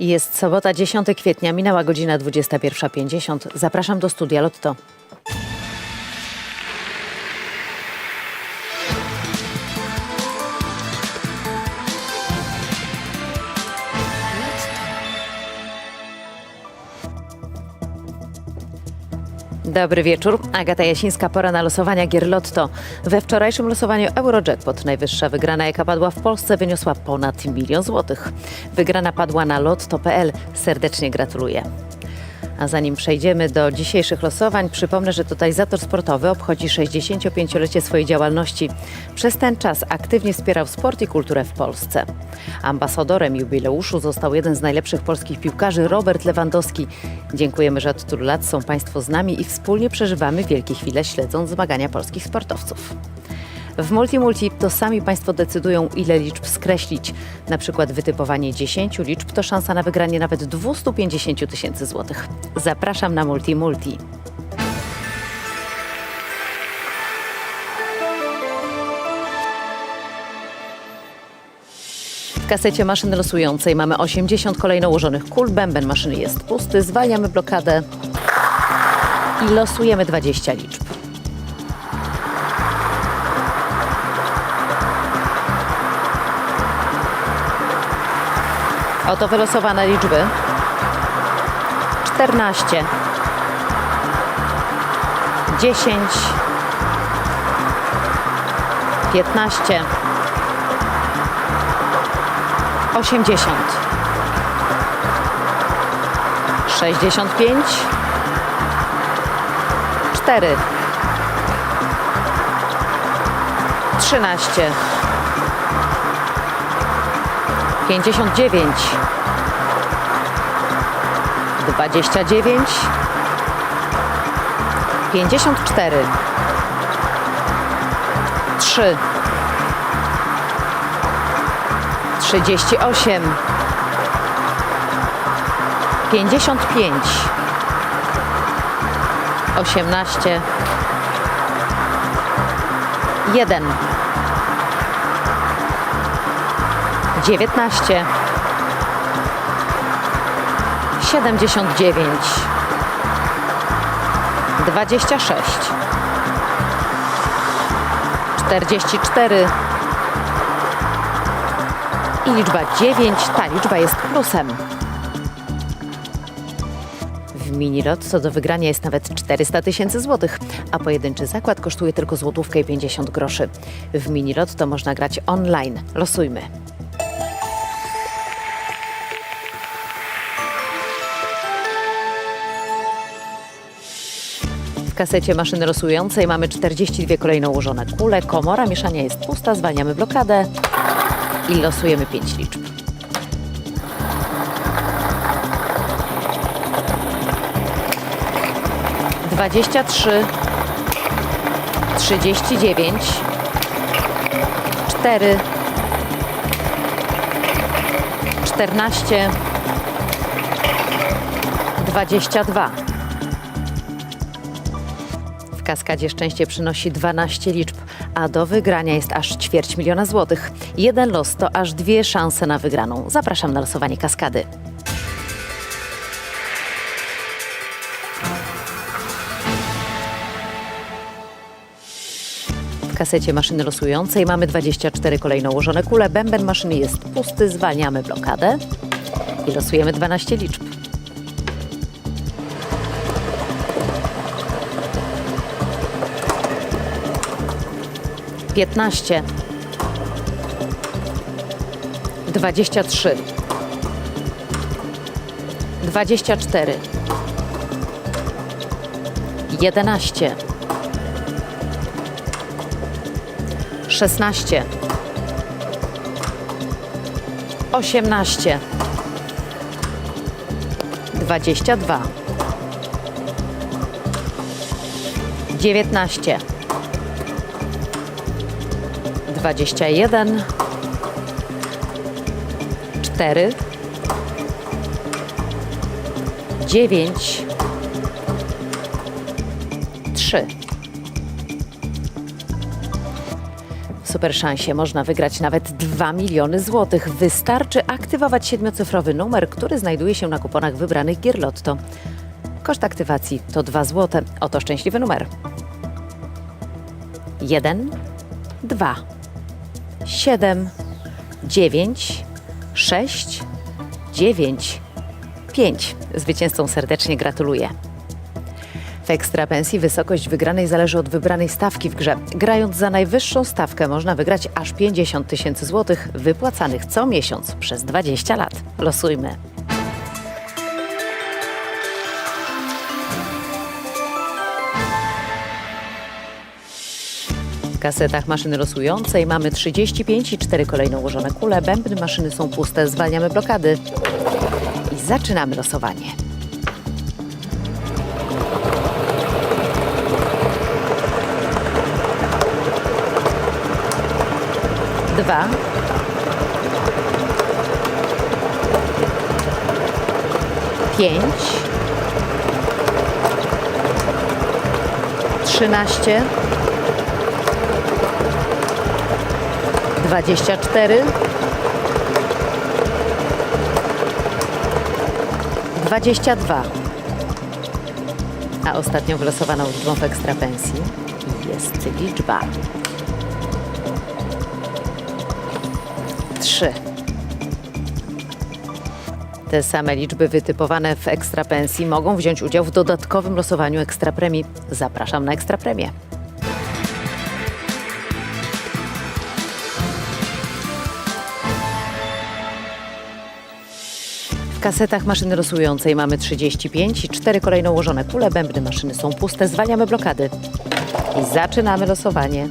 Jest sobota 10 kwietnia, minęła godzina 21.50. Zapraszam do studia Lotto. Dobry wieczór. Agata Jasińska, pora na losowania gier Lotto. We wczorajszym losowaniu Eurojackpot najwyższa wygrana, jaka padła w Polsce, wyniosła ponad milion złotych. Wygrana padła na lotto.pl. Serdecznie gratuluję. A zanim przejdziemy do dzisiejszych losowań, przypomnę, że Totalizator Sportowy obchodzi 65-lecie swojej działalności. Przez ten czas aktywnie wspierał sport i kulturę w Polsce. Ambasadorem jubileuszu został jeden z najlepszych polskich piłkarzy, Robert Lewandowski. Dziękujemy, że od tylu lat są Państwo z nami i wspólnie przeżywamy wielkie chwile, śledząc zmagania polskich sportowców. W Multimulti to sami Państwo decydują, ile liczb skreślić. Na przykład wytypowanie 10 liczb to szansa na wygranie nawet 250 tysięcy złotych. Zapraszam na Multimulti. W kasecie maszyny losującej mamy 80 kolejno ułożonych kul. Bęben maszyny jest pusty. Zwalniamy blokadę i losujemy 20 liczb. Oto wylosowane liczby. 14 10 15 80 65 4 13 59 29 54 3 38 55 18 1 19 79 26 44 i liczba 9. Ta liczba jest plusem. W minilot co do wygrania jest nawet 400 tysięcy złotych, a pojedynczy zakład kosztuje tylko złotówkę i 50 groszy. W minilot to można grać online. Losujmy. Kasecie maszyny losującej mamy 42 kolejno ułożone kule. Komora mieszania jest pusta, zwalniamy blokadę i losujemy 5 liczb. Dwadzieścia trzy, trzydzieści dziewięć, cztery, czternaście, dwadzieścia dwa. Kaskadzie szczęście przynosi 12 liczb, a do wygrania jest aż ćwierć miliona złotych. Jeden los to aż dwie szanse na wygraną. Zapraszam na losowanie kaskady. W kasecie maszyny losującej mamy 24 kolejno ułożone kule. Bęben maszyny jest pusty, zwalniamy blokadę i losujemy 12 liczb. 15 23 24 11 16 18 22 19 21 4 9 3 W super szansie można wygrać nawet 2 miliony złotych. Wystarczy aktywować siedmiocyfrowy numer, który znajduje się na kuponach wybranych gier Lotto. Koszt aktywacji to 2 złote. Oto szczęśliwy numer. 1, 2, 7, 9, 6, 9, 5. Zwycięzcom serdecznie gratuluję. W ekstra pensji wysokość wygranej zależy od wybranej stawki w grze. Grając za najwyższą stawkę można wygrać aż 50 tysięcy złotych wypłacanych co miesiąc przez 20 lat. Losujmy. Kasetach maszyny losującej mamy 35 i 4 kolejno ułożone kule. Bębny maszyny są puste, zwalniamy blokady i zaczynamy losowanie. Dwa. Pięć. Trzynaście. Dwadzieścia cztery. Dwadzieścia dwa. A ostatnią wylosowaną liczbą w ekstrapensji jest liczba 3. Te same liczby wytypowane w ekstrapensji mogą wziąć udział w dodatkowym losowaniu ekstrapremii. Zapraszam na ekstrapremię. W kasetach maszyny losującej mamy 35 i 4 kolejno ułożone kule. Bębny maszyny są puste. Zwalniamy blokady. I zaczynamy losowanie.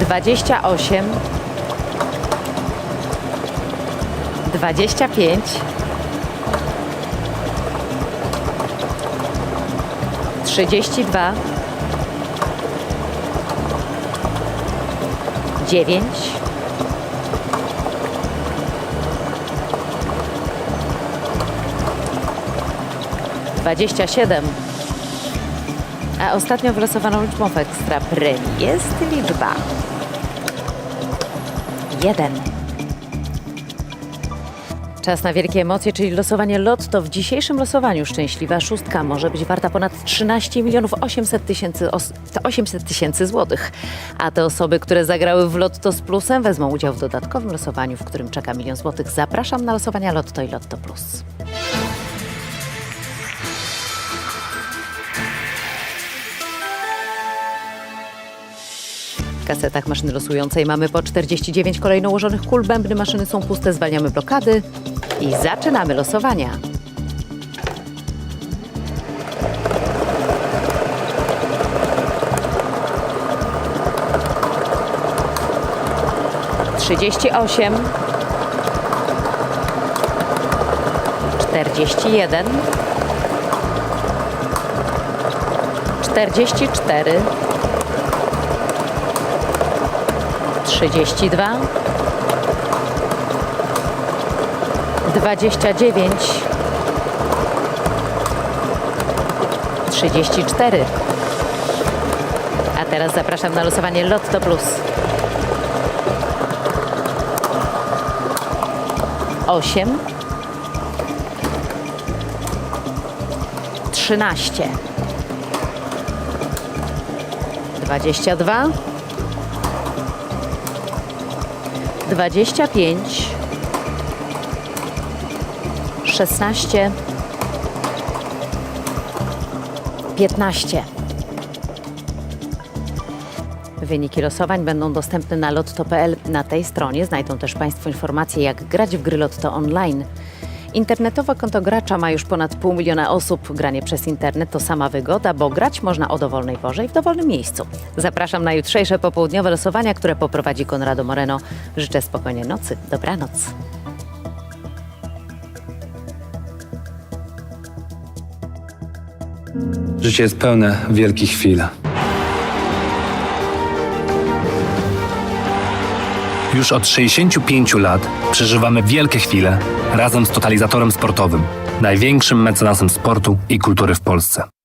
Dwadzieścia osiem, dwadzieścia pięć, trzydzieści dwa, dziewięć, dwadzieścia siedem. A ostatnią wylosowaną liczbą w ekstra premii jest liczba 1. Czas na wielkie emocje, czyli losowanie lotto. W dzisiejszym losowaniu szczęśliwa szóstka może być warta ponad 13 milionów 800 tysięcy os- to 800 tysięcy złotych. A te osoby, które zagrały w lotto z plusem, wezmą udział w dodatkowym losowaniu, w którym czeka milion złotych. Zapraszam na losowania lotto i lotto plus. Kasetach maszyny losującej mamy po 49 kolejno ułożonych kul. Bębny maszyny są puste, zwalniamy blokady i zaczynamy losowania. Trzydzieści osiem, czterdzieści jeden, czterdzieści cztery. 32 29 34 A teraz zapraszam na losowanie Lotto Plus. 8 13 22 25 16 15 Wyniki losowań będą dostępne na lotto.pl. Na tej stronie znajdą też Państwo informacje, jak grać w gry Lotto online. Internetowe konto gracza ma już ponad pół miliona osób. Granie przez internet to sama wygoda, bo grać można o dowolnej porze i w dowolnym miejscu. Zapraszam na jutrzejsze popołudniowe losowania, które poprowadzi Konrado Moreno. Życzę spokojnej nocy. Dobranoc. Życie jest pełne wielkich chwil. Już od 65 lat przeżywamy wielkie chwile razem z totalizatorem sportowym. największym mecenasem sportu i kultury w Polsce.